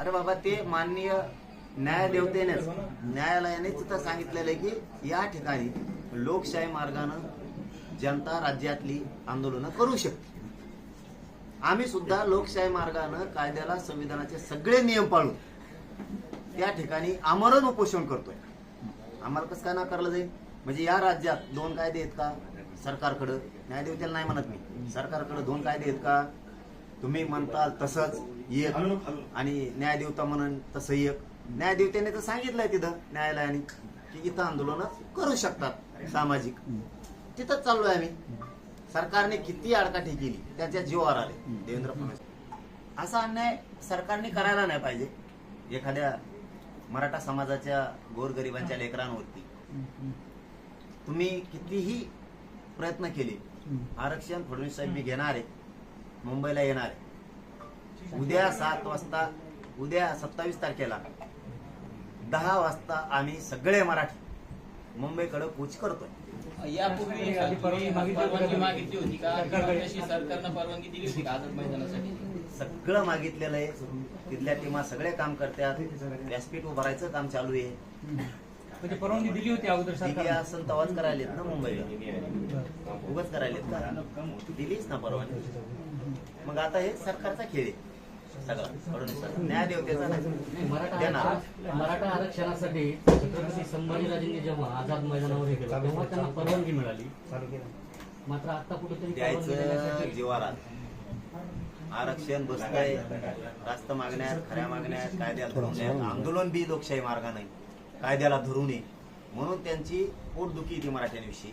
अरे बाबा ते माननीय न्यायदेवतेनेच न्यायालयाने तिथं सांगितलेलं आहे की या ठिकाणी लोकशाही मार्गानं जनता राज्यातली आंदोलनं करू शकते. आम्ही सुद्धा लोकशाही मार्गानं कायद्याला संविधानाचे सगळे नियम पाळू त्या ठिकाणी आमरण उपोषण करतोय. आम्हाला कसं काय नाकारलं जाईल? म्हणजे या राज्यात दोन कायदे आहेत का सरकारकडं? न्यायदेवतेला नाही म्हणत मी. सरकारकडं दोन कायदे आहेत का? तुम्ही म्हणताल तसंच एक आणि न्यायदेवता म्हणून तसं एक. न्यायदेवतेने तर सांगितलंय तिथं न्यायालयाने की इथं आंदोलन करू शकतात सामाजिक. तिथंच चाललोय आम्ही. सरकारने किती आडकाठी केली त्याच्या जीवावर आले. देवेंद्र फडणवीस. असा अन्याय सरकारने करायला नाही पाहिजे. एखाद्या मराठा समाजाच्या गोरगरिबांच्या लेकरांवरती. तुम्ही कितीही प्रयत्न केले आरक्षण फडणवीस साहेब मी घेणार. आहे मुंबईला येणार आहे. उद्या सात वाजता उद्या सत्तावीस तारखेला दहा वाजता आम्ही सगळे मराठी मुंबईकडे कूच करतोय. यापूर्वी परवानगी मागितली होती का? सरकारनं परवानगी दिली होती का आझाद मैदानासाठी? सगळं मागितलेलं आहे. तिथल्या टीमा सगळे काम करतात. व्यासपीठ उभारायचं काम चालू आहे. म्हणजे परवानगी दिली होती अगोदर असं तवाच करायलेत ना मुंबईला. उगाच करायलेत का? दिलीच ना परवानगी. मग आता हे सरकारचा खेळ आहे. सगळा फडणवीस सरकार. न्यायदेवतेचा नाही. मराठा आरक्षणासाठी छत्रपती संभाजीराजेंनी जेव्हा आझाद मैदानावर हे केलं तेव्हा त्यांना परवानगी मिळाली. मात्र आता कुठेतरी द्यायचं जीवारात आरक्षण बसतंय. रास्त मागण्यात खऱ्या मागण्यात कायद्याला धरून. आंदोलन बी लोकशाही मार्गा नाही कायद्याला धरून आहे म्हणून त्यांची पोटदुखी येते मराठ्यांविषयी.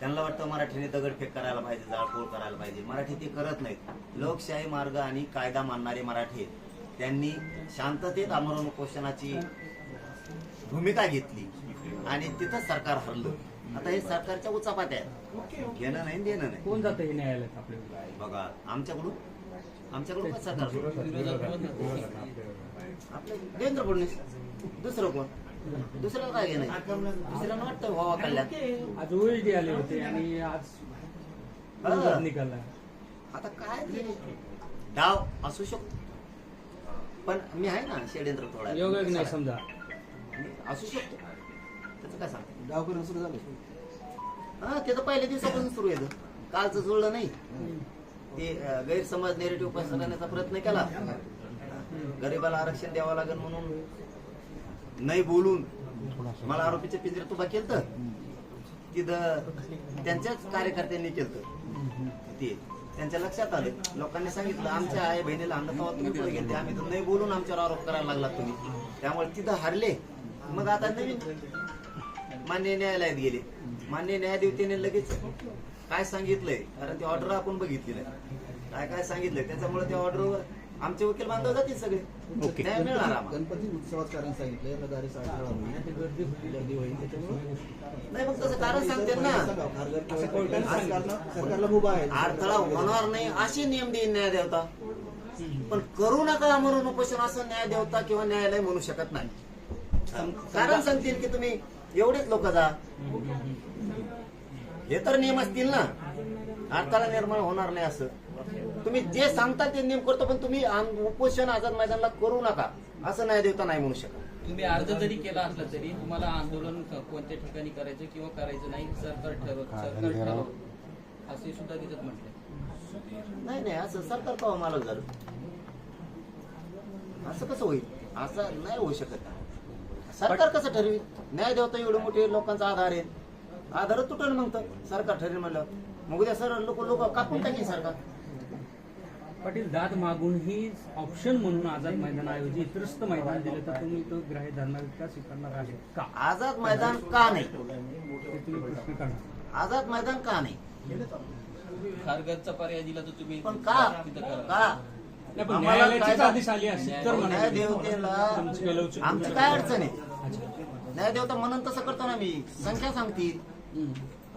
त्यांना वाटतं मराठीने दगडफेक करायला पाहिजे जाळपोळ करायला पाहिजे. मराठी ते करत नाहीत. लोकशाही मार्ग आणि कायदा मानणारे मराठी त्यांनी शांततेत आमरण उपोषणाची भूमिका घेतली आणि तिथं सरकार हरलं. आता हे सरकारच्या उचापात्या आहेत. घेणं नाही देणं नाही. कोण जातं हे न्यायालयात आपल्या बघा आमच्याकडून आमच्याकडून पण सरकार आपलं देवेंद्र फडणवीस दुसरं कोण? दुसऱ्याला काय घेणं दुसऱ्याला वाटतं व्हावा कल्याण. आज ओएसडी आले होते आणि आज निकाल आता काय डाव असू शकतो. पण मी आहे ना षडयंत्र थोडा योग नाही समजा. असू शकतो. त्याचं काय सांग डावकरण सुरू झालं. हा ते तर पहिल्या दिवसापासून सुरू येतं कालचं जुळलं नाही. ते गैरसमज नेरेटिव्ह पसरवण्याचा प्रयत्न केला. गरीबाला आरक्षण द्यावं लागेल म्हणून. नाही बोलून मला आरोपीच्या पिंजऱ्यात उभा केलं तिथं त्यांच्याच कार्यकर्त्यांनी केलं ते त्यांच्या लक्षात आलं. लोकांनी सांगितलं आमच्या आई बहिणीला आणलं तुम्ही पुढे गेले आम्ही तर नाही बोलून आमच्यावर आरोप करायला लागला तुम्ही. त्यामुळे तिथं हारले. मग आता नवीन मान्य न्यायालयात गेले. मान्य न्यायाधीशाने लगेच काय सांगितलंय? कारण ती ऑर्डर आपण बघितली नाही काय काय सांगितलंय? त्याच्यामुळे त्या ऑर्डरवर आमचे वकील बांधव जातील सगळे. न्याय मिळणार आम्हाला. गणपती उत्सवात कारण सांगितलंय रदारी साडे गर्दी गर्दी होईल त्याच्यामुळे. नाही मग तसं कारण सांगते ना. सरकारला मुभा आहे. अडथळा होणार नाही असे नियम देईन न्याय देवता पण करू नका म्हणून उपोषण असं न्याय देवता किंवा न्यायालय म्हणू शकत नाही. कारण सांगतील की तुम्ही एवढेच लोक जा. हे तर नियम असतील ना. अडथळा निर्माण होणार नाही असं. तुम्ही जे सांगता ते नियम करतो पण तुम्ही आम- उपोषण आझाद मैदानला करू नका. असं न्याय देवता नाही म्हणू शकत. तुम्ही अर्ज जरी केला असला तरी तुम्हाला आंदोलन क- कोणत्या ठिकाणी करायचं किंवा करायचं नाही सरकार ठरव सरकार ठरव. असे सुद्धा तिथं म्हटले. नाही नाही असं सरकार कवा मालक झालं असं कसं होईल? असं नाही होऊ शकत. सरकार कसं ठरवी? न्याय देवता एवढे मोठे लोकांचा आधार आहे. आधार तुटल मग तर. सरकार ठरेल म्हणलं. मग उद्या सर लोक लोक कापून टाकेल सरकार. पाटील दाद मागूनही ऑप्शन म्हणून आझाद मैदानाऐवजी इतरस्त मैदान दिलं तर तुम्ही तो ग्राह्य धरणार का स्वीकारणार आहे का? आझाद मैदान का नाही? ते तुम्ही प्रश्न करणार आझाद मैदान का नाही? खारघरचा पर्याय दिला तर तुम्ही पण का? तिथं करा. का? नाही पण आम्हाला न्यायालयाचीच कायदा- आदेश आली असेल तर म्हणा न्याय तुम्ही. देवतेला तुमची काही लवचिक- आमचं काय अडचण आहे? अच्छा. न्याय देवता म्हणून तसं करतो ना मी. संख्या सांगतील. हम्म.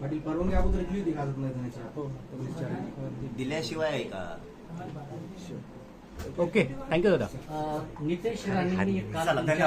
पाटील परवानगी अगोदर दिली होती आझाद मैदानाची स्टेशन दिल्याशिवाय आहे का? ओके थँक्यू दादा. नितेश तुमच्या